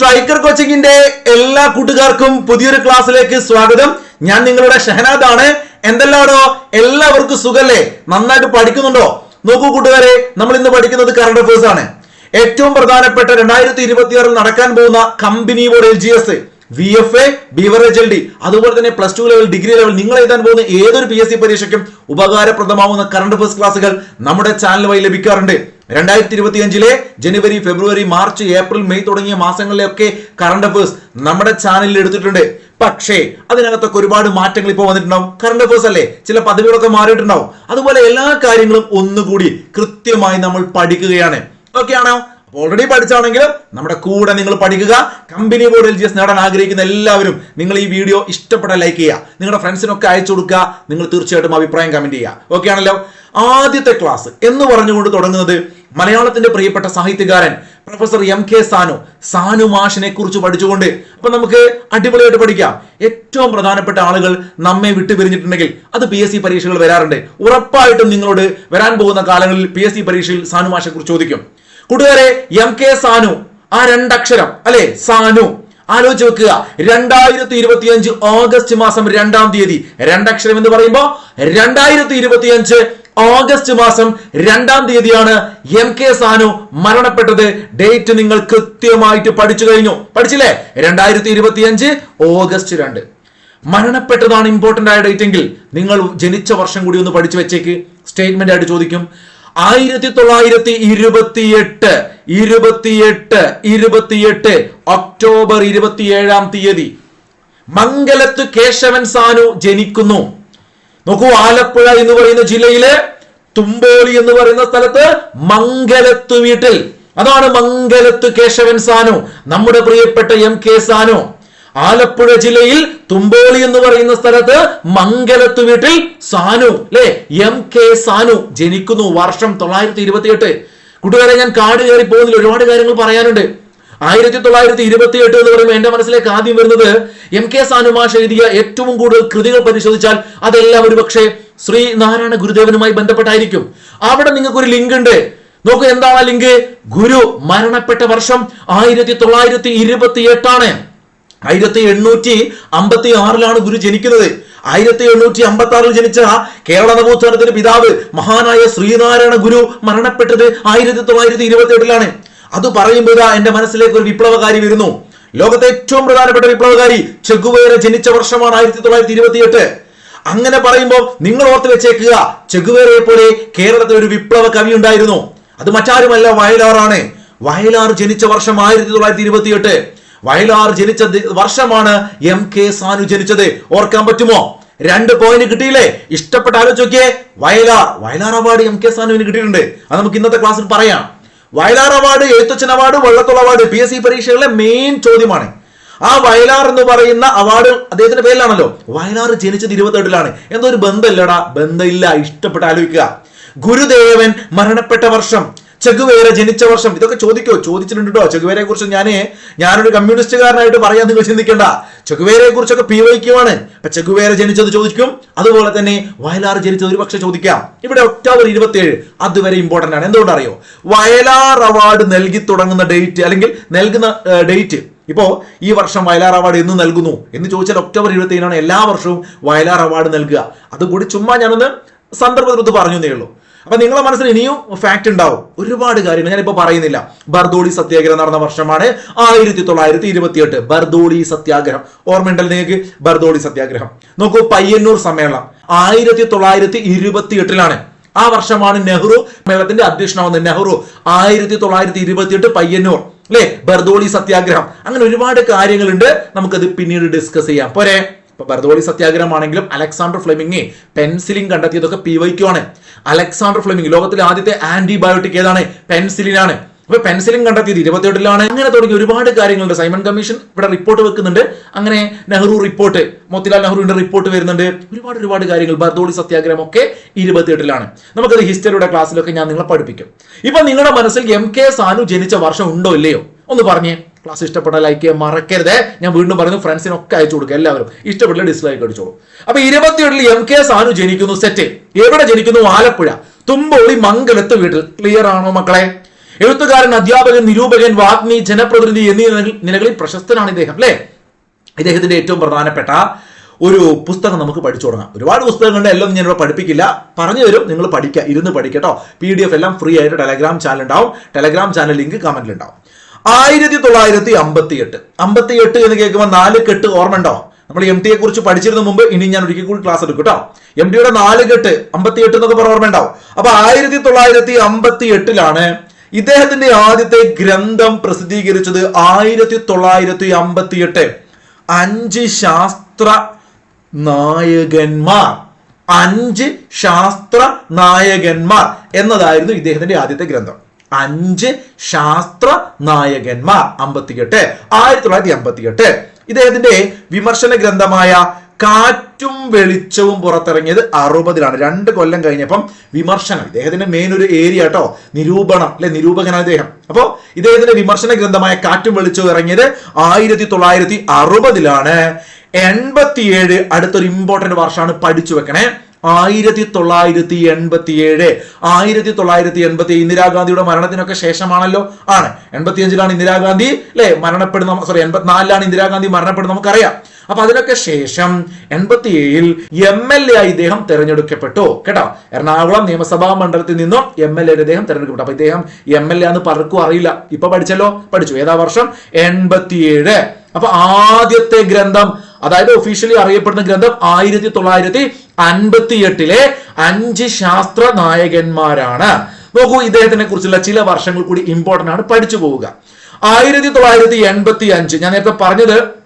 Striker കോച്ചിങ്ങിന്റെ എല്ലാ കൂട്ടുകാർക്കും പുതിയൊരു ക്ലാസ്സിലേക്ക് സ്വാഗതം. ഞാൻ നിങ്ങളുടെ ഷഹനാദ് ആണ് എന്തെല്ലാടോ? എല്ലാവർക്കും സുഖല്ലേ? നന്നായിട്ട് പഠിക്കുന്നുണ്ടോ? നോക്കൂ കൂട്ടുകാരെ നമ്മൾ ഇന്ന് പഠിക്കുന്നത് കറണ്ട് അഫേഴ്സ് ആണ്. ഏറ്റവും പ്രധാനപ്പെട്ട രണ്ടായിരത്തി ഇരുപത്തിയാറിൽ നടക്കാൻ പോകുന്ന company board L G S V F A beverage L D അതുപോലെ തന്നെ plus two level degree level നിങ്ങൾ എഴുതാൻ പോകുന്ന ഏതൊരു പി എസ് സി പരീക്ഷയ്ക്കും ഉപകാരപ്രദമാവുന്ന കറണ്ട് അഫേഴ്സ് ക്ലാസുകൾ നമ്മുടെ ചാനൽ വഴി ലഭിക്കാറുണ്ട്. രണ്ടായിരത്തി ഇരുപത്തി അഞ്ചിലെ ജനുവരി ഫെബ്രുവരി മാർച്ച് ഏപ്രിൽ മെയ് തുടങ്ങിയ മാസങ്ങളിലൊക്കെ കറണ്ട് അഫേഴ്സ് നമ്മുടെ ചാനലിൽ എടുത്തിട്ടുണ്ട്. പക്ഷേ അതിനകത്തൊക്കെ ഒരുപാട് മാറ്റങ്ങൾ ഇപ്പോൾ വന്നിട്ടുണ്ടാവും. കറണ്ട് അഫേഴ്സ് അല്ലേ? ചില പദവികളൊക്കെ മാറിയിട്ടുണ്ടാവും. അതുപോലെ എല്ലാ കാര്യങ്ങളും ഒന്നുകൂടി കൃത്യമായി നമ്മൾ പഠിക്കുകയാണ്. ഓക്കെ ആണോ? ഓൾറെഡി പഠിച്ചാണെങ്കിലും നമ്മുടെ കൂടെ നിങ്ങൾ പഠിക്കുക. Company board L G S നേടാൻ ആഗ്രഹിക്കുന്ന എല്ലാവരും നിങ്ങൾ ഈ വീഡിയോ ഇഷ്ടപ്പെട്ട ലൈക്ക് ചെയ്യുക. നിങ്ങളുടെ ഫ്രണ്ട്സിനൊക്കെ അയച്ചു കൊടുക്കുക. നിങ്ങൾ തീർച്ചയായിട്ടും അഭിപ്രായം കമന്റ് ചെയ്യുക. ഓക്കെ ആണല്ലോ? ആദ്യത്തെ ക്ലാസ് എന്ന് പറഞ്ഞുകൊണ്ട് തുടങ്ങുന്നത് മലയാളത്തിന്റെ പ്രിയപ്പെട്ട സാഹിത്യകാരൻ professor M K Sanu Sanu മാഷിനെ കുറിച്ച് പഠിച്ചുകൊണ്ട്. അപ്പൊ നമുക്ക് അടിപൊളിയായിട്ട് പഠിക്കാം. ഏറ്റവും പ്രധാനപ്പെട്ട ആളുകൾ നമ്മെ വിട്ടുപിരിഞ്ഞിട്ടുണ്ടെങ്കിൽ അത് പി എസ് സി പരീക്ഷകൾ വരാറുണ്ട്. ഉറപ്പായിട്ടും നിങ്ങളോട് വരാൻ പോകുന്ന കാലങ്ങളിൽ പി എസ് സി പരീക്ഷയിൽ സാനു മാഷെ കുറിച്ച് ചോദിക്കും. കൂട്ടുകാരെ എം കെ സാനു ആ രണ്ടക്ഷരം അല്ലെ? സാനു. ആലോചിച്ച് വെക്കുക. രണ്ടായിരത്തി ഇരുപത്തി അഞ്ച് ഓഗസ്റ്റ് മാസം രണ്ടാം തീയതി. രണ്ടക്ഷരം എന്ന് പറയുമ്പോ രണ്ടായിരത്തി ഇരുപത്തി അഞ്ച് ഓഗസ്റ്റ് മാസം രണ്ടാം തീയതിയാണ് എം കെ സാനു മരണപ്പെട്ടത്. ഡേറ്റ് നിങ്ങൾ കൃത്യമായിട്ട് പഠിച്ചു കഴിഞ്ഞു. പഠിച്ചില്ലേ? രണ്ടായിരത്തി ഇരുപത്തി അഞ്ച് ഓഗസ്റ്റ് രണ്ട്. മരണപ്പെട്ടതാണ് ഇമ്പോർട്ടന്റ് ആയ ഡേറ്റ് എങ്കിൽ നിങ്ങൾ ജനിച്ച വർഷം കൂടി ഒന്ന് പഠിച്ചു വെച്ചേക്ക്. സ്റ്റേറ്റ്മെന്റ് ആയിട്ട് ചോദിക്കും. ആയിരത്തി തൊള്ളായിരത്തി ഇരുപത്തിയെട്ട് ഇരുപത്തിയെട്ട് ഇരുപത്തിയെട്ട് ഒക്ടോബർ ഇരുപത്തിയേഴാം തീയതി മംഗലത്ത് കേശവൻ സാനു ജനിക്കുന്നു. നോക്കൂ ആലപ്പുഴ എന്ന് പറയുന്ന ജില്ലയിലെ തുമ്പോളി എന്ന് പറയുന്ന സ്ഥലത്ത് മംഗലത്ത് വീട്ടിൽ. അതാണ് മംഗലത്ത് കേശവൻ സാനു. നമ്മുടെ പ്രിയപ്പെട്ട എം കെ സാനു. ആലപ്പുഴ ജില്ലയിൽ തുമ്പോളി എന്ന് പറയുന്ന സ്ഥലത്ത് മംഗലത്ത് വീട്ടിൽ സാനു അല്ലെ എം കെ സാനു ജനിക്കുന്നു വർഷം തൊള്ളായിരത്തി ഇരുപത്തിയെട്ട് കൂട്ടുകാരെ ഞാൻ കാട് കയറി പോകുന്നില്ല ഒരുപാട് കാര്യങ്ങൾ പറയാനുണ്ട്. ആയിരത്തി തൊള്ളായിരത്തി ഇരുപത്തി എട്ട് എന്ന് പറയുമ്പോൾ എന്റെ മനസ്സിലേക്ക് ആദ്യം വരുന്നത് എം കെ സാനുമാഷ് എഴുതിയ ഏറ്റവും കൂടുതൽ കൃതികൾ പരിശോധിച്ചാൽ അതെല്ലാം ഒരു പക്ഷേ ശ്രീ നാരായണ ഗുരുദേവനുമായി ബന്ധപ്പെട്ടായിരിക്കും. അവിടെ നിങ്ങൾക്ക് ഒരു ലിങ്ക് ഉണ്ട് നോക്കൂ എന്താണ് ആ ലിങ്ക്? ഗുരു മരണപ്പെട്ട വർഷം ആയിരത്തി തൊള്ളായിരത്തി ഇരുപത്തി എട്ടാണ് ആയിരത്തി എണ്ണൂറ്റി അമ്പത്തി ആറിലാണ് ഗുരു ജനിക്കുന്നത്. ആയിരത്തി എണ്ണൂറ്റി അമ്പത്തി ആറിൽ ജനിച്ച കേരള നവോത്ഥാനത്തിന്റെ പിതാവ് മഹാനായ ശ്രീനാരായണ ഗുരു മരണപ്പെട്ടത് ആയിരത്തി തൊള്ളായിരത്തി ഇരുപത്തി എട്ടിലാണ് അത് പറയുമ്പോൾ ഇതാ എന്റെ മനസ്സിലേക്ക് ഒരു വിപ്ലവകാരി വരുന്നു. ലോകത്തെ ഏറ്റവും പ്രധാനപ്പെട്ട വിപ്ലവകാരി ചെഗുവേര ജനിച്ച വർഷമാണ് ആയിരത്തി തൊള്ളായിരത്തി ഇരുപത്തി എട്ട് അങ്ങനെ പറയുമ്പോൾ നിങ്ങൾ ഓർത്ത് വെച്ചേക്കുക ചെഗുവേരയെ പോലെ കേരളത്തിൽ ഒരു വിപ്ലവ കവി ഉണ്ടായിരുന്നു. അത് മറ്റാരുമല്ല വയലാറാണ് വയലാർ ജനിച്ച വർഷം ആയിരത്തി തൊള്ളായിരത്തി ഇരുപത്തി എട്ട് വയലാർ ജനിച്ച വർഷമാണ് എം കെ സാനു ജനിച്ചത്. ഓർക്കാൻ പറ്റുമോ? രണ്ട് പോയിന്റ് കിട്ടിയില്ലേ? ഇഷ്ടപ്പെട്ട ആലോചിക്കേ Vayalar Vayalar award M K സാനുവിന് കിട്ടിയിട്ടുണ്ട്. അത് നമുക്ക് ഇന്നത്തെ ക്ലാസ്സിൽ പറയാം. Vayalar award Ezhuthachan award Vallathol award P S C പരീക്ഷകളിലെ main ചോദ്യമാണ്. ആ വയലാർ എന്ന് പറയുന്ന അവാർഡ് അദ്ദേഹത്തിന്റെ പേരിലാണല്ലോ. വയലാർ ജനിച്ചത് ഇരുപത്തെട്ടിലാണ്. എന്തോ ഒരു ബന്ധമില്ലടാ ബന്ധമില്ല. ഇഷ്ടപ്പെട്ട് ആലോചിക്കുക. ഗുരുദേവൻ മരണപ്പെട്ട വർഷം ചെഗുവേര ജനിച്ച വർഷം. ഇതൊക്കെ ചോദിക്കോ? ചോദിച്ചിട്ടുണ്ട്? കേട്ടോ ചെഗുവേരയെ കുറിച്ച് ഞാൻ ഞാനൊരു കമ്മ്യൂണിസ്റ്റുകാരനായിട്ട് പറയാൻ നിങ്ങൾ ചിന്തിക്കേണ്ട ചെഗുവേരയെ കുറിച്ചൊക്കെ പി വൈക്കുവാണ് അപ്പൊ ചെഗുവേര ജനിച്ചത് ചോദിക്കും. അതുപോലെ തന്നെ വയലാർ ജനിച്ചത് ഒരു പക്ഷെ ചോദിക്കാം. ഇവിടെ ഒക്ടോബർ ഇരുപത്തിയേഴ് അതുവരെ ഇമ്പോർട്ടന്റ് ആണ്. എന്തുകൊണ്ട് അറിയോ? വയലാർ അവാർഡ് നൽകി തുടങ്ങുന്ന ഡേറ്റ് അല്ലെങ്കിൽ നൽകുന്ന ഡേറ്റ്. ഇപ്പോ ഈ വർഷം വയലാർ അവാർഡ് എന്ന് നൽകുന്നു. എന്ന് ചോദിച്ചാൽ ഒക്ടോബർ ഇരുപത്തി ഏഴിനാണ് എല്ലാ വർഷവും വയലാർ അവാർഡ് നൽകുക. അതുകൂടി ചുമ്മാ ഞാനൊന്ന് സന്ദർഭത്തിൽ പറഞ്ഞു എന്നേ ഉള്ളൂ. അപ്പൊ നിങ്ങളെ മനസ്സിൽ ഇനിയും ഫാക്ട് ഉണ്ടാവും. ഒരുപാട് കാര്യങ്ങൾ ഞാനിപ്പോ പറയുന്നില്ല. ബർദോളി സത്യാഗ്രഹം നടന്ന വർഷമാണ് ആയിരത്തി തൊള്ളായിരത്തി ഇരുപത്തിയെട്ട് ബർദോളി സത്യാഗ്രഹം. ഓർമ്മയുണ്ടല്ലോ നിങ്ങൾക്ക്? ബർദോളി സത്യാഗ്രഹം. നോക്കൂ പയ്യന്നൂർ സമ്മേളനം ആയിരത്തി തൊള്ളായിരത്തി ഇരുപത്തി എട്ടിലാണ് ആ വർഷമാണ് നെഹ്റു മേളത്തിന്റെ അധ്യക്ഷനാവുന്നത്. നെഹ്റു ആയിരത്തി തൊള്ളായിരത്തി ഇരുപത്തിയെട്ട് പയ്യന്നൂർ. അല്ലെ? ബർദോളി സത്യാഗ്രഹം. അങ്ങനെ ഒരുപാട് കാര്യങ്ങളുണ്ട്. നമുക്കത് പിന്നീട് ഡിസ്കസ് ചെയ്യാം. പോരെ? ഇപ്പൊ ബർദോളി സത്യാഗ്രഹം ആണെങ്കിലും അലക്സാണ്ടർ ഫ്ലെമിംഗ് പെൻസിലിൻ കണ്ടെത്തിയതൊക്കെ പി വൈക്കു ആണ്. അലക്സാണ്ടർ ഫ്ലെമിംഗ് ലോകത്തിലെ ആദ്യത്തെ ആന്റിബയോട്ടിക് ഏതാണ്? പെൻസിലിൻ ആണ് അപ്പൊ പെൻസിലിൻ കണ്ടെത്തിയത് ഇരുപത്തിയെട്ടിലാണ്. അങ്ങനെ തുടങ്ങി ഒരുപാട് കാര്യങ്ങളുണ്ട്. സൈമൺ കമ്മീഷൻ ഇവിടെ റിപ്പോർട്ട് വെക്കുന്നുണ്ട്. അങ്ങനെ നെഹ്റു റിപ്പോർട്ട് മോത്തിലാൽ നെഹ്റുവിന്റെ റിപ്പോർട്ട് വരുന്നുണ്ട്. ഒരുപാട് ഒരുപാട് കാര്യങ്ങൾ ബർദോളി സത്യാഗ്രഹം ഒക്കെ ഇരുപത്തിയെട്ടിലാണ്. നമുക്കത് ഹിസ്റ്ററിയുടെ ക്ലാസ്സിലൊക്കെ ഞാൻ നിങ്ങളെ പഠിപ്പിക്കും. ഇപ്പൊ നിങ്ങളുടെ മനസ്സിൽ എം കെ സാനു ജനിച്ച വർഷം ഉണ്ടോ ഇല്ലയോ? ഒന്ന് പറഞ്ഞേ. ക്ലാസ് ഇഷ്ടപ്പെട്ട ലൈക്ക് ചെയ്യാൻ മറക്കരുത്. ഞാൻ വീണ്ടും പറഞ്ഞു ഫ്രണ്ട്സിനൊക്കെ അയച്ചു കൊടുക്കുക എല്ലാവരും. ഇഷ്ടപ്പെട്ടില്ല ഡിസ്ലൈക്ക് അടിച്ചോളൂ. അപ്പൊ ഇരുപത്തിയെട്ടിൽ എം കെ സാനു ജനിക്കുന്നു സെറ്റ് എവിടെ ജനിക്കുന്നു? ആലപ്പുഴ. തുമ്പോളി മംഗലത്ത് വീട്ടിൽ. ക്ലിയർ ആണോ മക്കളെ? എഴുത്തുകാരൻ അധ്യാപകൻ നിരൂപകൻ വാഗ്മി ജനപ്രതിനിധി എന്നീ നിലകളിൽ- പ്രശസ്തനാണ് ഇദ്ദേഹം അല്ലേ? ഇദ്ദേഹത്തിന്റെ ഏറ്റവും പ്രധാനപ്പെട്ട ഒരു പുസ്തകം നമുക്ക് പഠിച്ചു തുടങ്ങാം. ഒരുപാട് പുസ്തകങ്ങളുടെ എല്ലാം ഞാനിവിടെ പഠിപ്പിക്കില്ല. പറഞ്ഞു തരും നിങ്ങൾ പഠിക്കുക ഇരുന്ന് പഠിക്കട്ടോ. പി ഡി എഫ് എല്ലാം ഫ്രീ ആയിട്ട് ടെലഗ്രാം ചാനൽ ഉണ്ടാവും. ടെലഗ്രാം ചാനൽ ലിങ്ക് കമന്റിൽ ഉണ്ടാവും ആയിരത്തി തൊള്ളായിരത്തി അമ്പത്തി എട്ട് അമ്പത്തി എട്ട് എന്ന് കേൾക്കുമ്പോൾ നാല് കെട്ട് ഓർമ്മ ഉണ്ടോ നമ്മൾ എം ടിയെ കുറിച്ച് പഠിച്ചിരുന്ന മുമ്പ് ഇനി ഞാൻ ഒരിക്കൽ കൂടി ക്ലാസ് എടുക്കും കേട്ടോ എം ടിയുടെ നാല് കെട്ട് അമ്പത്തി എട്ട് എന്നൊക്കെ പറഞ്ഞ ഓർമ്മ ഉണ്ടാവും അപ്പൊ ആയിരത്തി തൊള്ളായിരത്തി അമ്പത്തി എട്ടിലാണ് ഇദ്ദേഹത്തിന്റെ ആദ്യത്തെ ഗ്രന്ഥം പ്രസിദ്ധീകരിച്ചത് ആയിരത്തി തൊള്ളായിരത്തി അമ്പത്തി എട്ട് അഞ്ച് ശാസ്ത്ര നായകന്മാർ. അഞ്ച് ശാസ്ത്ര നായകന്മാർ എന്നതായിരുന്നു ഇദ്ദേഹത്തിന്റെ ആദ്യത്തെ ഗ്രന്ഥം. അഞ്ച് ശാസ്ത്ര നായകന്മാർ. അമ്പത്തിയെട്ട്. ആയിരത്തി തൊള്ളായിരത്തി അമ്പത്തിയെട്ട് ഇദ്ദേഹത്തിന്റെ വിമർശന ഗ്രന്ഥമായ കാറ്റും വെളിച്ചവും പുറത്തിറങ്ങിയത് അറുപതിലാണ്. രണ്ട് കൊല്ലം കഴിഞ്ഞപ്പം വിമർശനം. ഇദ്ദേഹത്തിന്റെ മെയിൻ ഒരു ഏരിയ കേട്ടോ നിരൂപണം അല്ലെ നിരൂപകനാണ് ഇദ്ദേഹം. അപ്പോ ഇദ്ദേഹത്തിന്റെ വിമർശന ഗ്രന്ഥമായ കാറ്റും വെളിച്ചവും ഇറങ്ങിയത് ആയിരത്തി തൊള്ളായിരത്തി അറുപതിലാണ് എൺപത്തിയേഴ് അടുത്തൊരു ഇമ്പോർട്ടന്റ് വർഷമാണ് പഠിച്ചു വെക്കണേ. ആയിരത്തി തൊള്ളായിരത്തി എൺപത്തി ഏഴ് ആയിരത്തി തൊള്ളായിരത്തി എൺപത്തി ഇന്ദിരാഗാന്ധിയുടെ മരണത്തിനൊക്കെ ശേഷമാണല്ലോ. ആണ്. എൺപത്തിയഞ്ചിലാണ് ഇന്ദിരാഗാന്ധി അല്ലെ മരണപ്പെടുന്ന സോറി എൺപത്തിനാലിലാണ് ഇന്ദിരാഗാന്ധി മരണപ്പെടുന്നത് നമുക്കറിയാം. അപ്പൊ അതിനൊക്കെ ശേഷം എൺപത്തി ഏഴിൽ എം എൽ എ ആയി ഇദ്ദേഹം തെരഞ്ഞെടുക്കപ്പെട്ടു. കേട്ടോ? എറണാകുളം നിയമസഭാ മണ്ഡലത്തിൽ നിന്നും എം എൽ എ ഇദ്ദേഹം തെരഞ്ഞെടുക്കപ്പെട്ടു. അപ്പൊ ഇദ്ദേഹം എം എൽ എ ആണെന്ന് പലർക്കും അറിയില്ല. ഇപ്പൊ പഠിച്ചല്ലോ? പഠിച്ചു. ഏതാ വർഷം? എൺപത്തിയേഴ്. അപ്പൊ ആദ്യത്തെ ഗ്രന്ഥം അതായത് ഒഫീഷ്യലി അറിയപ്പെടുന്ന ഗ്രന്ഥം ആയിരത്തി തൊള്ളായിരത്തി അൻപത്തി എട്ടിലെ അഞ്ച് ശാസ്ത്ര നായകന്മാരാണ്. നോക്കൂ ഇദ്ദേഹത്തിനെ കുറിച്ചുള്ള ചില വർഷങ്ങൾ കൂടി ഇമ്പോർട്ടന്റ് ആണ്. പഠിച്ചു പോവുക. ആയിരത്തി തൊള്ളായിരത്തി എൺപത്തി അഞ്ച് ഞാൻ നേരത്തെ പറഞ്ഞത്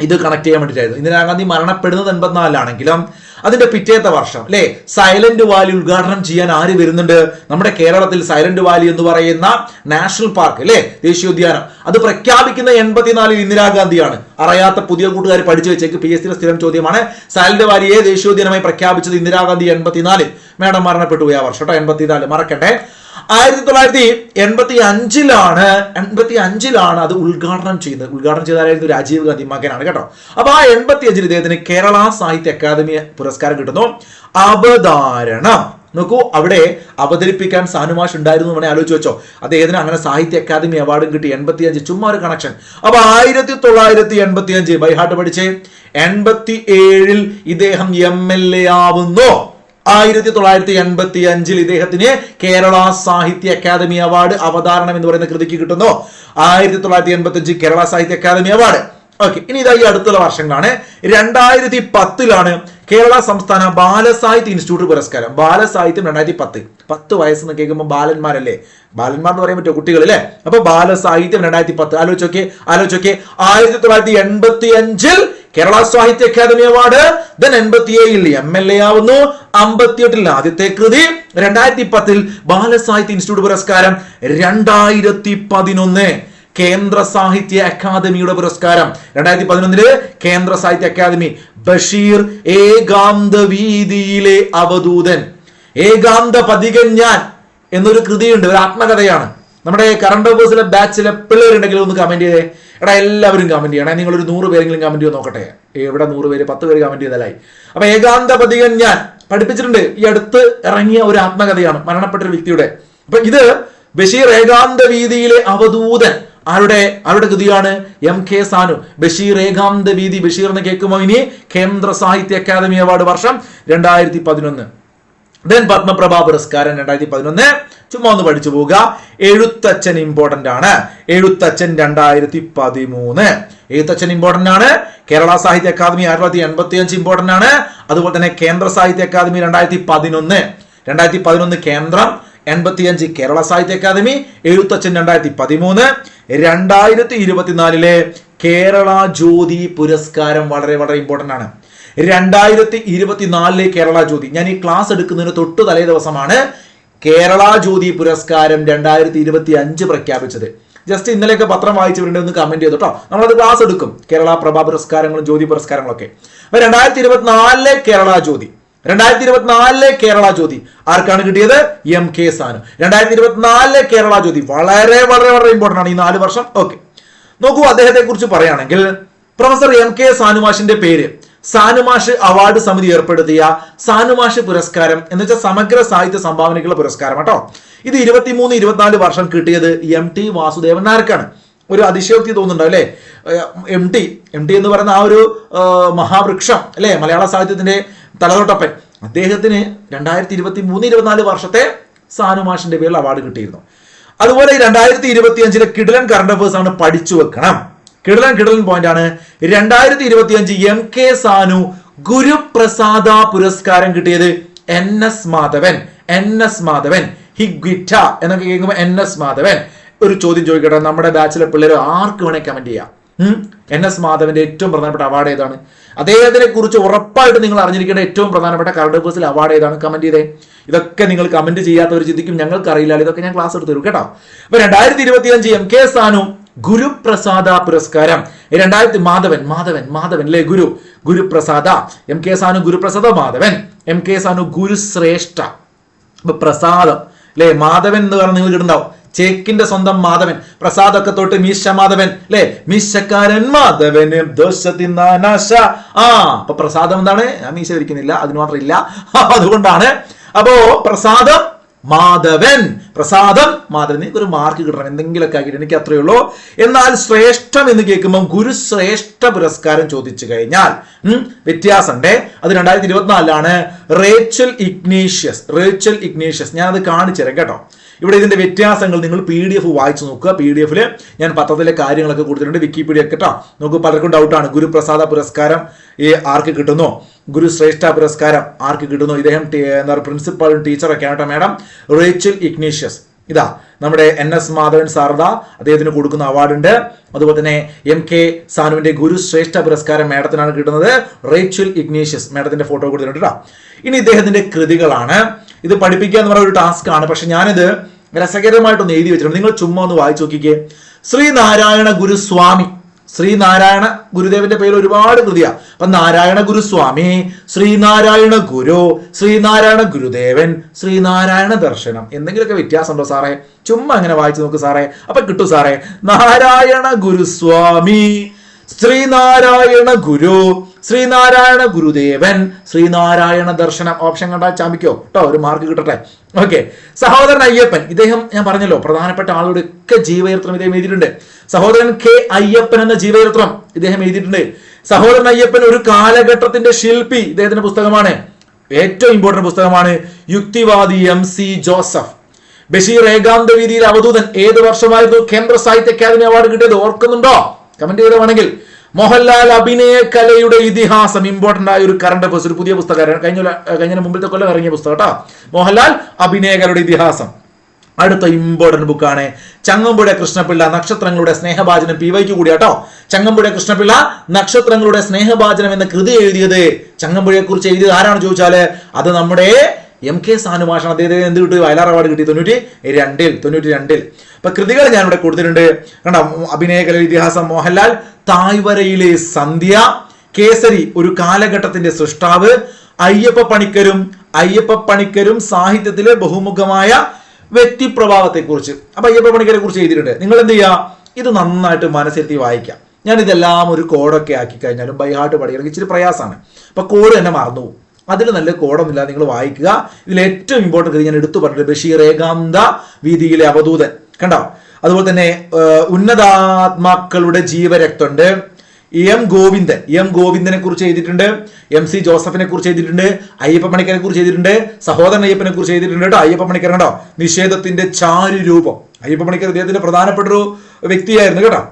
ഇത് കണക്ട് ചെയ്യാൻ വേണ്ടിയിട്ടായിരുന്നു. ഇന്ദിരാഗാന്ധി മരണപ്പെടുന്നത് എൺപത്തിനാലിലാണെങ്കിലും അതിന്റെ പിറ്റേത്തെ വർഷം അല്ലെ? സൈലന്റ് വാലി ഉദ്ഘാടനം ചെയ്യാൻ ആര് വരുന്നുണ്ട്? നമ്മുടെ കേരളത്തിൽ സൈലന്റ് വാലി എന്ന് പറയുന്ന നാഷണൽ പാർക്ക് അല്ലെ? ദേശീയോദ്യാനം. അത് പ്രഖ്യാപിക്കുന്ന എൺപത്തിനാലിൽ ഇന്ദിരാഗാന്ധിയാണ്. അറിയാത്ത പുതിയ കൂട്ടുകാർ പഠിച്ചു വെച്ചേക്ക് പി എസ് സ്ഥിരം ചോദ്യമാണ് സൈലന്റ് വാലിയെ ദേശീയോദ്യാനമായി പ്രഖ്യാപിച്ചത് ഇന്ദിരാഗാന്ധി എൺപത്തിനാലിൽ. മേഡം മരണപ്പെട്ടു പോയി വർഷം കേട്ടോ എൺപത്തിനാല്. മറക്കട്ടെ. ആയിരത്തി തൊള്ളായിരത്തി എൺപത്തി അഞ്ചിലാണ് എൺപത്തി അഞ്ചിലാണ് അത് ഉദ്ഘാടനം ചെയ്യുന്നത്. ഉദ്ഘാടനം ചെയ്താലായിരുന്നു രാജീവ് ഗാന്ധി മകനാണ് കേട്ടോ. അപ്പൊ ആ എൺപത്തി അഞ്ചിൽ ഇദ്ദേഹത്തിന് കേരള സാഹിത്യ അക്കാദമി പുരസ്കാരം കിട്ടുന്നു. അവതാരണം. നോക്കൂ അവിടെ അവതരിപ്പിക്കാൻ സാനുമാഷ് ഉണ്ടായിരുന്നു വേണേ ആലോചിച്ച് വെച്ചോ. അദ്ദേഹത്തിന് അങ്ങനെ സാഹിത്യ അക്കാദമി അവാർഡും കിട്ടി. എൺപത്തി അഞ്ച് ചുമ്മാ ഒരു കണക്ഷൻ അപ്പൊ ആയിരത്തി തൊള്ളായിരത്തി എൺപത്തി അഞ്ച് ബൈഹാട്ട് പഠിച്ച് എൺപത്തി ഏഴിൽ ഇദ്ദേഹം എം എൽ എ ആവുന്നു. ആയിരത്തി തൊള്ളായിരത്തി എൺപത്തി അഞ്ചിൽ ഇദ്ദേഹത്തിന് കേരള സാഹിത്യ അക്കാദമി അവാർഡ് അവതാരണം എന്ന് പറയുന്ന കൃതിക്ക് കിട്ടുന്നു. ആയിരത്തി തൊള്ളായിരത്തി എൺപത്തി അഞ്ച് കേരള സാഹിത്യ അക്കാദമി അവാർഡ്. ഓക്കെ ഇനി ഇതായി അടുത്തുള്ള വർഷങ്ങളാണ്. രണ്ടായിരത്തി പത്തിലാണ് കേരള സംസ്ഥാന ബാലസാഹിത്യ ഇൻസ്റ്റിറ്റ്യൂട്ട് പുരസ്കാരം. ബാലസാഹിത്യം രണ്ടായിരത്തി പത്ത്. പത്ത് വയസ്സ് എന്ന് കേൾക്കുമ്പോൾ ബാലന്മാരല്ലേ? ബാലന്മാർ എന്ന് പറയാൻ പറ്റുമോ കുട്ടികൾ അല്ലേ അപ്പൊ ബാലസാഹിത്യം രണ്ടായിരത്തി പത്ത്. ആലോചിച്ചോക്കെ ആലോചിച്ചോക്കെ. ആയിരത്തി തൊള്ളായിരത്തി എൺപത്തി അഞ്ചിൽ കേരള സാഹിത്യ അക്കാദമി അവാർഡ്. ദെൻ എൺപത്തി ഏഴിൽ എം എൽ എ ആവുന്നു. അമ്പത്തി എട്ടിൽ ആദ്യത്തെ കൃതി. രണ്ടായിരത്തി പത്തിൽ ബാലസാഹിത്യ ഇൻസ്റ്റിറ്റ്യൂട്ട് പുരസ്കാരം രണ്ടായിരത്തി പതിനൊന്ന്. കേന്ദ്ര സാഹിത്യ അക്കാദമിയുടെ പുരസ്കാരം. രണ്ടായിരത്തി പതിനൊന്നിൽ കേന്ദ്ര സാഹിത്യ അക്കാദമി ബഷീർ ഏകാന്ത വീതിയിലെ അവധൂതൻ. ഏകാന്ത പതികൻ ഞാൻ എന്നൊരു കൃതിയുണ്ട് ഒരു ആത്മകഥയാണ്. നമ്മുടെ കറണ്ട് അഫേഴ്സിലെ ബാച്ചിലെ പിള്ളേരുണ്ടെങ്കിൽ ഒന്ന് കമന്റ് ചെയ്തേ. എടാ എല്ലാവരും കമന്റ് ചെയ്യണം. നിങ്ങൾ ഒരു നൂറ് പേരെങ്കിലും കമന്റ് ചെയ്ത് നോക്കട്ടെ. എവിടെ നൂറ് പേര്? പത്ത് പേര് കമന്റ് ചെയ്താലായി. അപ്പൊ ഏകാന്ത പതികൻ ഞാൻ പഠിപ്പിച്ചിട്ടുണ്ട്. ഈ അടുത്ത് ഇറങ്ങിയ ഒരു ആത്മകഥയാണ് മരണപ്പെട്ട ഒരു വ്യക്തിയുടെ. അപ്പൊ ഇത് ബഷീർ ഏകാന്ത വീതിയിലെ അവധൂതൻ. ആരുടെ ആരുടെ കൃതിയാണ്? M K Sanu. ബഷീർ ഏകാന്ത വീതി. ബഷീർ എന്ന് കേൾക്കുമ്പോൾ ഇനി? കേന്ദ്ര സാഹിത്യ അക്കാദമി അവാർഡ് വർഷം രണ്ടായിരത്തി പതിനൊന്ന് ദെൻ പത്മപ്രഭ പുരസ്കാരം രണ്ടായിരത്തി പതിനൊന്ന് ചുമ്മാ ഒന്ന് പഠിച്ചു പോവുക. എഴുത്തച്ഛൻ ഇമ്പോർട്ടന്റ് ആണ്. എഴുത്തച്ഛൻ രണ്ടായിരത്തി പതിമൂന്ന് എഴുത്തച്ഛൻ ഇമ്പോർട്ടന്റ് ആണ്. കേരള സാഹിത്യ അക്കാദമി ആയിരത്തി തൊള്ളായിരത്തി എൺപത്തി അഞ്ച് ഇമ്പോർട്ടന്റ് ആണ്. അതുപോലെ തന്നെ കേന്ദ്ര സാഹിത്യ അക്കാദമി രണ്ടായിരത്തി പതിനൊന്ന് രണ്ടായിരത്തി പതിനൊന്ന് കേന്ദ്രം എൺപത്തിയഞ്ച് കേരള സാഹിത്യ അക്കാദമി എഴുത്തച്ഛൻ രണ്ടായിരത്തി പതിമൂന്ന് രണ്ടായിരത്തി ഇരുപത്തിനാലിലെ കേരള ജ്യോതി പുരസ്കാരം വളരെ വളരെ ഇമ്പോർട്ടന്റ് ആണ്. രണ്ടായിരത്തി ഇരുപത്തിനാലിലെ കേരള ജ്യോതി ഞാൻ ഈ ക്ലാസ് എടുക്കുന്നതിന് തൊട്ട് തലേ ദിവസമാണ് കേരള ജ്യോതി പുരസ്കാരം രണ്ടായിരത്തി ഇരുപത്തി അഞ്ച് പ്രഖ്യാപിച്ചത്. ജസ്റ്റ് ഇന്നലെയൊക്കെ പത്രം വായിച്ചവരുടെ ഒന്ന് കമന്റ് ചെയ്തു കേട്ടോ നമ്മളത് ക്ലാസ് എടുക്കും. കേരള പ്രഭാ പുരസ്കാരങ്ങളും ജ്യോതി പുരസ്കാരങ്ങളൊക്കെ. അപ്പൊ രണ്ടായിരത്തി ഇരുപത്തിനാലിലെ കേരള ജ്യോതി രണ്ടായിരത്തി ഇരുപത്തിനാലിലെ കേരള ജ്യോതി ആർക്കാണ് കിട്ടിയത്? M K Sanu. രണ്ടായിരത്തി ഇരുപത്തിനാലിലെ കേരള ജ്യോതി വളരെ വളരെ വളരെ ഇമ്പോർട്ടന്റ് ആണ് ഈ നാല് വർഷം. ഓക്കെ നോക്കൂ അദ്ദേഹത്തെ കുറിച്ച് പറയുകയാണെങ്കിൽ പ്രൊഫസർ എം കെ സാനുമാഷിന്റെ പേര് സാനുമാഷ് അവാർഡ് സമിതി ഏർപ്പെടുത്തിയ സാനുമാഷ് പുരസ്കാരം എന്ന് വെച്ചാൽ സമഗ്ര സാഹിത്യ സംഭാവനയ്ക്കുള്ള പുരസ്കാരം കേട്ടോ. ഇത് ഇരുപത്തിമൂന്ന് ഇരുപത്തിനാല് വർഷം കിട്ടിയത് എം ടി വാസുദേവൻ നായർക്കാണ്. ഒരു അതിശയോക്തി തോന്നുന്നുണ്ടോ അല്ലേ? എം ടി എം ടി എന്ന് പറയുന്ന ആ ഒരു മഹാവൃക്ഷം അല്ലേ? മലയാള സാഹിത്യത്തിന്റെ തലതൊട്ടപ്പൻ. അദ്ദേഹത്തിന് രണ്ടായിരത്തി ഇരുപത്തി മൂന്ന് ഇരുപത്തിനാല് വർഷത്തെ സാനുമാഷിന്റെ പേരിൽ അവാർഡ് കിട്ടിയിരുന്നു. അതുപോലെ രണ്ടായിരത്തി ഇരുപത്തി അഞ്ചിലെ കിടലൻ കറണ്ട് അഫേഴ്സ് ആണ് പഠിച്ചു വെക്കണം. കിടലൻ കിടലൻ പോയിന്റ് ആണ്. രണ്ടായിരത്തി ഇരുപത്തി അഞ്ച് എം കെ സാനു ഗുരുപ്രസാദ പുരസ്കാരം കിട്ടിയത് N S Madhavan N S Madhavan he Higuita എന്നൊക്കെ കേൾക്കുമ്പോൾ എൻ എസ് മാധവൻ. ഒരു ചോദ്യം ചോദിക്കട്ടെ നമ്മുടെ ബാച്ചിലെ പിള്ളേർ ആർക്ക് വേണേ കമന്റ് ചെയ്യാം? എൻ എസ് മാധവന്റെ ഏറ്റവും പ്രധാനപ്പെട്ട അവാർഡ് ഏതാണ്? അദ്ദേഹത്തിനെ കുറിച്ച് ഉറപ്പായിട്ട് നിങ്ങൾ അറിഞ്ഞിരിക്കേണ്ട ഏറ്റവും പ്രധാനപ്പെട്ട കറണ്ട് അഫേഴ്സിൽ അവാർഡ് ഏതാണ്? കമന്റ് ചെയ്തേ. ഇതൊക്കെ നിങ്ങൾ കമന്റ് ചെയ്യാത്തവർ ചിന്തിക്കും. ഞങ്ങൾക്ക് അറിയില്ല ഇതൊക്കെ ഞാൻ ക്ലാസ് എടുത്തു തരും കേട്ടോ. അപ്പൊ രണ്ടായിരത്തി ഇരുപത്തി അഞ്ച് എം കെ സാനു ഗുരുപ്രസാദ പുരസ്കാരം. രണ്ടായിരത്തി മാധവൻ മാധവൻ മാധവൻ അല്ലേ ഗുരു? Guruprasada. M K Sanu Guruprasada Madhavan. M K Sanu Gurusreshta. പ്രസാദം അല്ലെ? മാധവൻ എന്ന് പറഞ്ഞാൽ നിങ്ങൾ കിട്ടുണ്ടാവും ചേക്കിന്റെ സ്വന്തം മാധവൻ പ്രസാദൊക്കെ തൊട്ട് മീശ മാധവൻ അല്ലെ മീശക്കാരൻ മാധവൻ ദോശത്തിനാശ ആ അപ്പൊ പ്രസാദം എന്താണ്? ഞാൻ മീശ ഇരിക്കുന്നില്ല അതിന് മാത്രം ഇല്ല അതുകൊണ്ടാണ്. അപ്പോ പ്രസാദം മാധവൻ. പ്രസാദം മാധവൻ എനിക്ക് ഒരു മാർക്ക് കിട്ടണം. എന്തെങ്കിലുമൊക്കെ ആക്കിയിട്ട് എനിക്ക് അത്രയേ ഉള്ളൂ. എന്നാൽ ശ്രേഷ്ഠം എന്ന് കേൾക്കുമ്പോൾ ഗുരു ശ്രേഷ്ഠ പുരസ്കാരം ചോദിച്ചു കഴിഞ്ഞാൽ വ്യത്യാസമുണ്ട്. അത് രണ്ടായിരത്തി ഇരുപത്തിനാലിലാണ് റേച്ചൽ ഇഗ്നീഷ്യസ്. Rachel Ignatius. ഞാൻ അത് കാണിച്ചു തരാം കേട്ടോ. ഇവിടെ ഇതിന്റെ വ്യത്യാസങ്ങൾ നിങ്ങൾ പി ഡി എഫ് വായിച്ചു നോക്കുക. പി ഡി എഫിൽ ഞാൻ പത്രത്തിലെ കാര്യങ്ങളൊക്കെ കൊടുത്തിട്ടുണ്ട്. വിക്കിപീഡിയ കേട്ടോ നമുക്ക് പലർക്കും ഡൗട്ടാണ് ഗുരുപ്രസാദ പുരസ്കാരം ഈ ആർക്ക് കിട്ടുന്നു? ഗുരുശ്രേഷ്ഠ പുരസ്കാരം ആർക്ക് കിട്ടുന്നു? ഇദ്ദേഹം ടി- എന്താ പറയുക പ്രിൻസിപ്പളും ടീച്ചറൊക്കെ ആണ് കേട്ടോ മാഡം റേച്ചൽ ഇഗ്നീഷ്യസ്. ഇതാ നമ്മുടെ എൻ എസ് മാധവൻ സാരദ അദ്ദേഹത്തിന് കൊടുക്കുന്ന അവാർഡുണ്ട്. അതുപോലെ തന്നെ എം കെ സാനുവിന്റെ ഗുരു ശ്രേഷ്ഠ പുരസ്കാരം മേഡത്തിനാണ് കിട്ടുന്നത്. റേച്ചൽ ഇഗ്നീഷ്യസ് മേഡത്തിന്റെ ഫോട്ടോ കൊടുത്തിട്ടുണ്ട് കേട്ടോ ഇനി ഇദ്ദേഹത്തിന്റെ കൃതികളാണ്. ഇത് പഠിപ്പിക്കുക എന്ന് പറയുന്ന ഒരു ടാസ്ക് ആണ്. പക്ഷെ ഞാനിത് രസകരമായിട്ടൊന്ന് എഴുതി വെച്ചിട്ടുണ്ട്. നിങ്ങൾ ചുമ്മാ ഒന്ന് വായിച്ചു നോക്കിക്കേ. ശ്രീനാരായണ ഗുരുസ്വാമി. ശ്രീനാരായണ ഗുരുദേവന്റെ പേരിൽ ഒരുപാട് കൃതിയാ. അപ്പൊ നാരായണ ഗുരുസ്വാമി ശ്രീനാരായണ ഗുരു ശ്രീനാരായണ ഗുരുദേവൻ ശ്രീനാരായണ ദർശനം എന്തെങ്കിലുമൊക്കെ വ്യത്യാസം ഉണ്ടോ സാറേ? ചുമ്മാ അങ്ങനെ വായിച്ചു നോക്ക് സാറേ. അപ്പൊ കിട്ടൂ സാറേ നാരായണ ഗുരുസ്വാമി ശ്രീനാരായണ ഗുരു. ശ്രീനാരായണ ഗുരുദേവൻ. ശ്രീനാരായണ ദർശനം ഓപ്ഷൻ കണ്ടാൽ ചാമ്പിക്കോ. കേട്ടോ ഒരു മാർക്ക് കിട്ടട്ടെ. ഓക്കെ സഹോദരൻ അയ്യപ്പൻ. ഇദ്ദേഹം ഞാൻ പറഞ്ഞല്ലോ പ്രധാനപ്പെട്ട ആളുടെ ഒക്കെ ജീവചരിത്രം ഇദ്ദേഹം എഴുതിയിട്ടുണ്ട്. സഹോദരൻ കെ അയ്യപ്പൻ എന്ന ജീവചരിത്രം ഇദ്ദേഹം എഴുതിയിട്ടുണ്ട്. സഹോദരൻ അയ്യപ്പൻ ഒരു കാലഘട്ടത്തിന്റെ ശില്പി ഇദ്ദേഹത്തിന്റെ പുസ്തകമാണ്. ഏറ്റവും ഇമ്പോർട്ടന്റ് പുസ്തകമാണ് യുക്തിവാദി എം സി ജോസഫ്. ബഷീർ ഏകാന്ത വീതിയിൽ അവധൂതൻ. ഏത് വർഷമായിരുന്നു കേന്ദ്ര സാഹിത്യ അക്കാദമി അവാർഡ് കിട്ടിയത്? ഓർക്കുന്നുണ്ടോ? കമന്റ് ചെയ്തവാണെങ്കിൽ മോഹൻലാൽ അഭിനയ കലയുടെ ഇതിഹാസം ഇമ്പോർട്ടന്റ് ആയ ഒരു കറണ്ട് അഫേഴ്സ് ഒരു പുതിയ പുസ്തകം കഴിഞ്ഞ കഴിഞ്ഞ മുമ്പിലത്തെ കൊല്ലം ഇറങ്ങിയ പുസ്തകം കേട്ടോ. മോഹൻലാൽ അഭിനയ കലയുടെ ഇതിഹാസം. അടുത്ത ഇമ്പോർട്ടന്റ് ബുക്കാണ് ചങ്ങമ്പുഴ കൃഷ്ണപിള്ള നക്ഷത്രങ്ങളുടെ സ്നേഹഭാചനം പി വൈക്ക് കൂടി കേട്ടോ. ചങ്ങമ്പുഴ കൃഷ്ണപിള്ള നക്ഷത്രങ്ങളുടെ സ്നേഹഭാചനം എന്ന കൃതി എഴുതിയത് ചങ്ങമ്പുഴയെ കുറിച്ച് എഴുതിയത് ആരാണ് ചോദിച്ചാൽ അത് നമ്മുടെ എം കെ സാനുഭാഷൻ അദ്ദേഹത്തിന് എന്ത് കിട്ടി? വയലാർ അവാർഡ് കിട്ടി. തൊണ്ണൂറ്റി രണ്ടിൽ തൊണ്ണൂറ്റി രണ്ടിൽ അപ്പൊ കൃതികൾ ഞാനിവിടെ കൊടുത്തിട്ടുണ്ട്. കണ്ടോ? അഭിനയകല ഇതിഹാസം മോഹൻലാൽ തായ്വരയിലെ സന്ധ്യ കേസരി ഒരു കാലഘട്ടത്തിന്റെ സൃഷ്ടാവ് അയ്യപ്പ പണിക്കരും അയ്യപ്പ പണിക്കരും സാഹിത്യത്തിലെ ബഹുമുഖമായ വ്യക്തിപ്രഭാവത്തെക്കുറിച്ച് അപ്പൊ അയ്യപ്പ പണിക്കരെ കുറിച്ച് എഴുതിയിട്ടുണ്ട്. നിങ്ങൾ എന്ത് ചെയ്യുക ഇത് നന്നായിട്ട് മനസ്സിലെത്തി വായിക്കാം. ഞാൻ ഇതെല്ലാം ഒരു കോഡൊക്കെ ആക്കി കഴിഞ്ഞാലും ബൈ ഹാർട്ട് പഠിക്കണമെങ്കിൽ ഇച്ചിരി പ്രയാസമാണ്. അപ്പൊ കോഡ് തന്നെ മറന്നു പോകും അതിൽ നല്ല കോടമില്ല. നിങ്ങൾ വായിക്കുക. ഇതിൽ ഏറ്റവും ഇമ്പോർട്ടന്റ് കൃതി ഞാൻ എടുത്തു പറഞ്ഞത് ബഷീർ ഏകാന്ത വീതിയിലെ അവധൂതൻ. കണ്ടോ? അതുപോലെ തന്നെ ഉന്നതാത്മാക്കളുടെ ജീവരക്തുണ്ട് എം ഗോവിന്ദൻ. എം ഗോവിന്ദനെ കുറിച്ച് എഴുതിയിട്ടുണ്ട്. എം സി ജോസഫിനെ കുറിച്ച് എഴുതിയിട്ടുണ്ട്. അയ്യപ്പ പണിക്കരെ കുറിച്ച് എഴുതിയിട്ടുണ്ട്. സഹോദരൻ അയ്യപ്പനെ കുറിച്ച് എഴുതിയിട്ടുണ്ട് കേട്ടോ. അയ്യപ്പ പണിക്കർ കണ്ടോ? നിഷേധത്തിന്റെ ചാരുരൂപം. അയ്യപ്പ പണിക്കർ ഇദ്ദേഹത്തിന്റെ പ്രധാനപ്പെട്ട ഒരു വ്യക്തിയായിരുന്നു കേട്ടോ.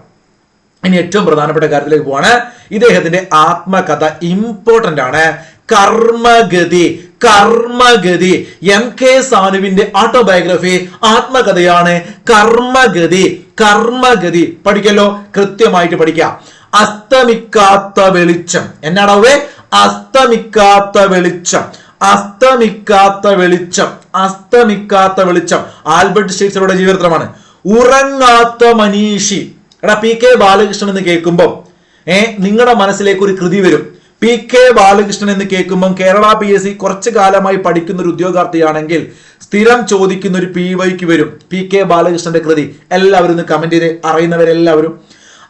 ഇനി ഏറ്റവും പ്രധാനപ്പെട്ട കാര്യത്തിലേക്ക് പോവാണ്. ഇദ്ദേഹത്തിന്റെ ആത്മകഥ ഇമ്പോർട്ടന്റ് ആണ്. കർമ്മഗതി കർമ്മഗതി. എം കെ സാനുവിന്റെ ഓട്ടോബയോഗ്രഫി ആത്മകഥയാണ് കർമ്മഗതി കർമ്മഗതി. പഠിക്കല്ലോ കൃത്യമായിട്ട് പഠിക്കാം. അസ്തമിക്കാത്ത വെളിച്ചം. എന്നാടാവേ അസ്തമിക്കാത്ത വെളിച്ചം. അസ്തമിക്കാത്ത വെളിച്ചം. അസ്തമിക്കാത്ത വെളിച്ചം. ആൽബർട്ട് ഷേക്സ്പിയറുടെ ജീവിതമാണ് ഉറങ്ങാത്ത മനീഷി. എടാ പി കെ ബാലകൃഷ്ണൻ എന്ന് കേൾക്കുമ്പോൾ ഏ നിങ്ങളുടെ മനസ്സിലേക്ക് ഒരു കൃതി വരും. പി കെ ബാലകൃഷ്ണൻ എന്ന് കേൾക്കുമ്പം കേരള പി എസ് സി കുറച്ചു കാലമായി പഠിക്കുന്ന ഒരു ഉദ്യോഗാർത്ഥിയാണെങ്കിൽ സ്ഥിരം ചോദിക്കുന്ന ഒരു പി വൈക്ക് വരും. പി കെ ബാലകൃഷ്ണന്റെ കൃതി എല്ലാവരും ഒന്ന് കമന്റ് ചെയ്ത് അറിയുന്നവരെല്ലാവരും.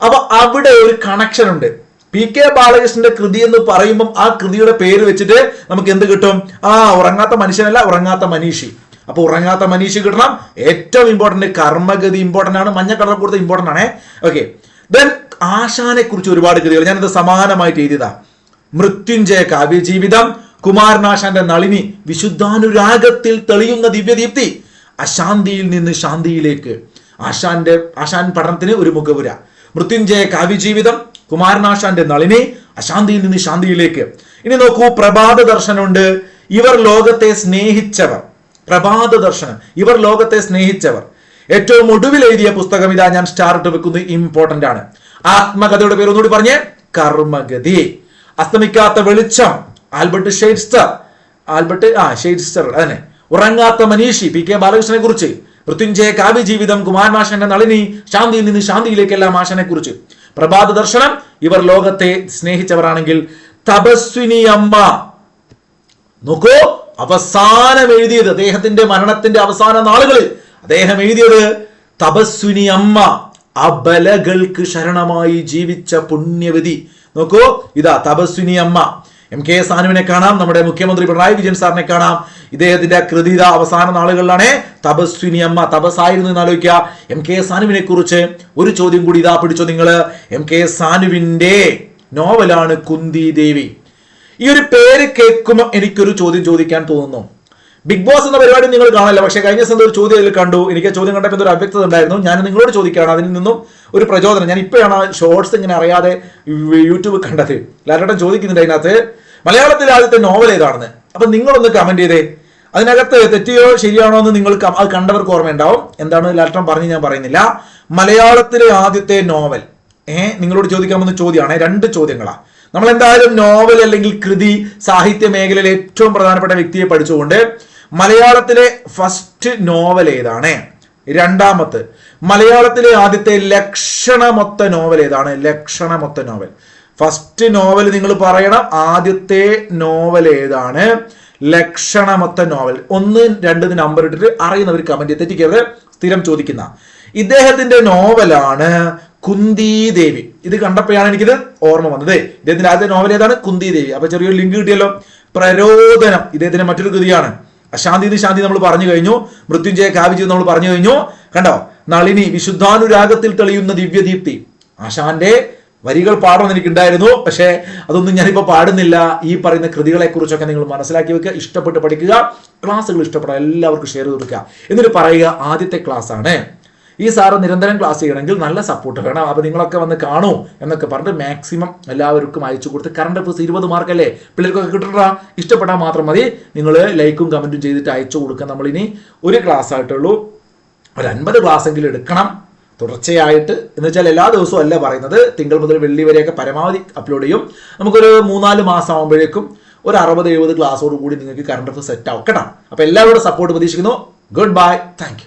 അപ്പൊ അവിടെ ഒരു കണക്ഷൻ ഉണ്ട്. പി കെ ബാലകൃഷ്ണന്റെ കൃതി എന്ന് പറയുമ്പം ആ കൃതിയുടെ പേര് വെച്ചിട്ട് നമുക്ക് എന്ത് കിട്ടും? ആ ഉറങ്ങാത്ത മനുഷ്യനല്ല ഉറങ്ങാത്ത മനീഷി. അപ്പൊ ഉറങ്ങാത്ത മനീഷി കിട്ടണം. ഏറ്റവും ഇമ്പോർട്ടന്റ് കർമ്മഗതി ഇമ്പോർട്ടന്റ് ആണ്. മഞ്ഞ കളർ കൊടുത്ത ഇമ്പോർട്ടന്റ് ആണേ. ഓക്കെ ദെൻ ആശാനെ കുറിച്ച് ഒരുപാട് കൃതികൾ. ഞാനിത് സമാനമായിട്ട് എഴുതിയതാ. മൃത്യുഞ്ജയ കാവ്യജീവിതം കുമാരനാശാന്റെ നളിനി വിശുദ്ധാനുരാഗത്തിൽ തെളിയുന്ന ദിവ്യദീപ്തി. അശാന്തിയിൽ നിന്ന് ശാന്തിയിലേക്ക്. ആശാന്റെ ആശാൻ പഠനത്തിന് ഒരു മുഖപുര. മൃത്യുഞ്ജയ കാവ്യജീവിതം കുമാരനാശാന്റെ നളിനി അശാന്തിയിൽ നിന്ന് ശാന്തിയിലേക്ക്. ഇനി നോക്കൂ പ്രഭാത ദർശനമുണ്ട്. ഇവർ ലോകത്തെ സ്നേഹിച്ചവർ. പ്രഭാത ദർശനം. ഇവർ ലോകത്തെ സ്നേഹിച്ചവർ. ഏറ്റവും ഒടുവിൽ എഴുതിയ പുസ്തകം ഇതാ ഞാൻ സ്റ്റാർട്ട് വെക്കുന്നത് ഇമ്പോർട്ടന്റ് ആണ്. ആത്മകഥയുടെ പേര് ഒന്നുകൂടി പറഞ്ഞേ കർമ്മഗതി. അസ്തമിക്കാത്ത വെളിച്ചം. ആൽബർട്ട് ഷെയ്ഡ്സ്റ്റർ. ആൽബർട്ട് ആ ഷെയ്ഡ്സ്റ്റർ അതന്നെ. ഉറങ്ങാത്ത മനീഷി പി കെ ബാലകൃഷ്ണനെ കുറിച്ച്. മൃത്യുഞ്ജയ കാവ്യ ജീവിതം കുമാർ മാഷന്റെ നളിനി ശാന്തിയിൽ നിന്ന് ശാന്തിയിലേക്കെല്ലാം മാഷനെ കുറിച്ച്. പ്രഭാത ദർശനം ഇവർ ലോകത്തെ സ്നേഹിച്ചവരാണെങ്കിൽ തപസ്വിനി അമ്മ. നോക്കൂ അവസാനം എഴുതിയത് അദ്ദേഹത്തിന്റെ മരണത്തിന്റെ അവസാന നാളുകളിൽ അദ്ദേഹം എഴുതിയത് തപസ്വിനി അമ്മ. അബലകൾക്ക് ശരണമായി ജീവിച്ച പുണ്യവതി. നോക്കൂ ഇതാ തപസ്വിനി അമ്മ. എം കെ സാനുവിനെ കാണാം നമ്മുടെ മുഖ്യമന്ത്രി പിണറായി വിജയൻ സാറിനെ കാണാം. ഇദ്ദേഹത്തിന്റെ കൃതി അവസാന നാളുകളിലാണ് തപസ്വിനി അമ്മ തപസ്സായിരുന്നു എന്ന് ആലോചിക്കുക. എം കെ സാനുവിനെ കുറിച്ച് ഒരു ചോദ്യം കൂടി ഇതാ പിടിച്ചോ നിങ്ങൾ എം കെ സാനുവിന്റെ നോവലാണ് കുന്തി ദേവി. ഈ ഒരു പേര് കേൾക്കുമ്പോൾ എനിക്കൊരു ചോദ്യം ചോദിക്കാൻ തോന്നുന്നു. ബിഗ് ബോസ് എന്ന പരിപാടി നിങ്ങൾ കാണില്ല പക്ഷേ കഴിഞ്ഞ ദിവസം ഒരു ചോദ്യം അതിൽ കണ്ടു. എനിക്ക് ചോദ്യം കണ്ടപ്പോൾ ഒരു അവ്യക്തത ഉണ്ടായിരുന്നു. ഞാൻ നിങ്ങളോട് ചോദിക്കുകയാണ്. അതിൽ നിന്നും ഒരു പ്രചോദനം. ഞാൻ ഇപ്പോഴാണ് ഷോർട്സ് ഇങ്ങനെ അറിയാതെ യൂട്യൂബ് കണ്ടത്. ലാലേട്ടൻ ചോദിക്കുന്നുണ്ട് അതിനകത്ത് മലയാളത്തിൽ ആദ്യത്തെ നോവൽ ഏതാണെന്ന്? അപ്പൊ നിങ്ങളൊന്ന് കമന്റ് ചെയ്തേ. അതിനകത്ത് തെറ്റിയോ ശരിയാണോ എന്ന് നിങ്ങൾക്ക് അത് കണ്ടവർക്ക് ഓർമ്മയുണ്ടാവും. എന്താണ് ലാലേട്ടൻ പറഞ്ഞ് ഞാൻ പറയുന്നില്ല. മലയാളത്തിലെ ആദ്യത്തെ നോവൽ ഏഹ് നിങ്ങളോട് ചോദിക്കാൻ വന്ന ചോദ്യമാണ്. രണ്ട് ചോദ്യങ്ങളാ. നമ്മൾ എന്തായാലും നോവൽ അല്ലെങ്കിൽ കൃതി സാഹിത്യ മേഖലയിലെ ഏറ്റവും പ്രധാനപ്പെട്ട വ്യക്തിയെ പഠിച്ചുകൊണ്ട് മലയാളത്തിലെ ഫസ്റ്റ് നോവൽ ഏതാണ്? രണ്ടാമത്തെ. മലയാളത്തിലെ ആദ്യത്തെ ലക്ഷണമൊത്ത നോവൽ ഏതാണ്? ലക്ഷണമൊത്ത നോവൽ ഫസ്റ്റ് നോവൽ നിങ്ങൾ പറയണം ആദ്യത്തെ നോവൽ ഏതാണ്? ലക്ഷണമൊത്ത നോവൽ ഒന്ന് രണ്ട് നമ്പർ ഇട്ടിട്ട് അറിയുന്നവർ കമന്റ് തെറ്റിക്കരുത് സ്ഥിരം ചോദിക്കുന്ന. ഇദ്ദേഹത്തിന്റെ നോവലാണ് കുന്തി ദേവി ഇത് കണ്ടപ്പോഴാണ് എനിക്കിത് ഓർമ്മ വന്നത്. ഇദ്ദേഹത്തിന്റെ ആദ്യത്തെ നോവൽ ഏതാണ്? കുന്തിദേവി. അപ്പൊ ചെറിയൊരു ലിങ്ക് കിട്ടിയല്ലോ. പ്രരോദനം. ഇദ്ദേഹത്തിന്റെ മറ്റൊരു കൃതിയാണ്. അശാന്തി ശാന്തി നമ്മൾ പറഞ്ഞു കഴിഞ്ഞു. മൃത്യുഞ്ജയ കാവ്യജീവിതം നമ്മൾ പറഞ്ഞു കഴിഞ്ഞു. കണ്ടോ? നളിനി വിശുദ്ധാനുരാഗത്തിൽ തെളിയുന്ന ദിവ്യദീപ്തി. ആശാന്റെ വരികൾ പാടണം എനിക്കുണ്ടായിരുന്നു. പക്ഷേ അതൊന്നും ഞാനിപ്പോൾ പാടുന്നില്ല. ഈ പറയുന്ന കൃതികളെ കുറിച്ചൊക്കെ നിങ്ങൾ മനസ്സിലാക്കി വെക്കുക ഇഷ്ടപ്പെട്ട് പഠിക്കുക ക്ലാസ്സുകൾ ഇഷ്ടപ്പെടാം എല്ലാവർക്കും ഷെയർ ചെയ്ത് കൊടുക്കുക. എന്നിട്ട് പറയുക ആദ്യത്തെ ക്ലാസ് ആണ്. ഈ സാറ് നിരന്തരം ക്ലാസ് ചെയ്യണമെങ്കിൽ നല്ല സപ്പോർട്ട് വേണം. അപ്പോൾ നിങ്ങളൊക്കെ വന്ന് കാണൂ എന്നൊക്കെ പറഞ്ഞിട്ട് മാക്സിമം എല്ലാവർക്കും അയച്ചു കൊടുത്ത് കറണ്ട് അഫേഴ്സ് ഇരുപത് മാർക്കല്ലേ? പിള്ളേർക്കൊക്കെ കിട്ടണ ഇഷ്ടപ്പെട്ടാൽ മാത്രം മതി. നിങ്ങൾ ലൈക്കും കമന്റും ചെയ്തിട്ട് അയച്ചു കൊടുക്കാൻ നമ്മളിനി ഒരു ക്ലാസ് ആയിട്ടുള്ളൂ. ഒരു അൻപത് ക്ലാസ്സെങ്കിലും എടുക്കണം. തുടർച്ചയായിട്ട്. എന്ന് വെച്ചാൽ എല്ലാ ദിവസവും അല്ല പറയുന്നത്. തിങ്കൾ മുതൽ വെള്ളി വരെയൊക്കെ പരമാവധി അപ്ലോഡ് ചെയ്യും. നമുക്കൊരു മൂന്നാൽ മാസം ആകുമ്പോഴേക്കും ഒരു അറുപത് എഴുപത് ക്ലാസ്സോട് കൂടി നിങ്ങൾക്ക് കറണ്ട് അഫേഴ്സ് സെറ്റ് ആവും. കേട്ടോ? അപ്പോൾ എല്ലാവരുടെ സപ്പോർട്ട് പ്രതീക്ഷിക്കുന്നു. Good bye thank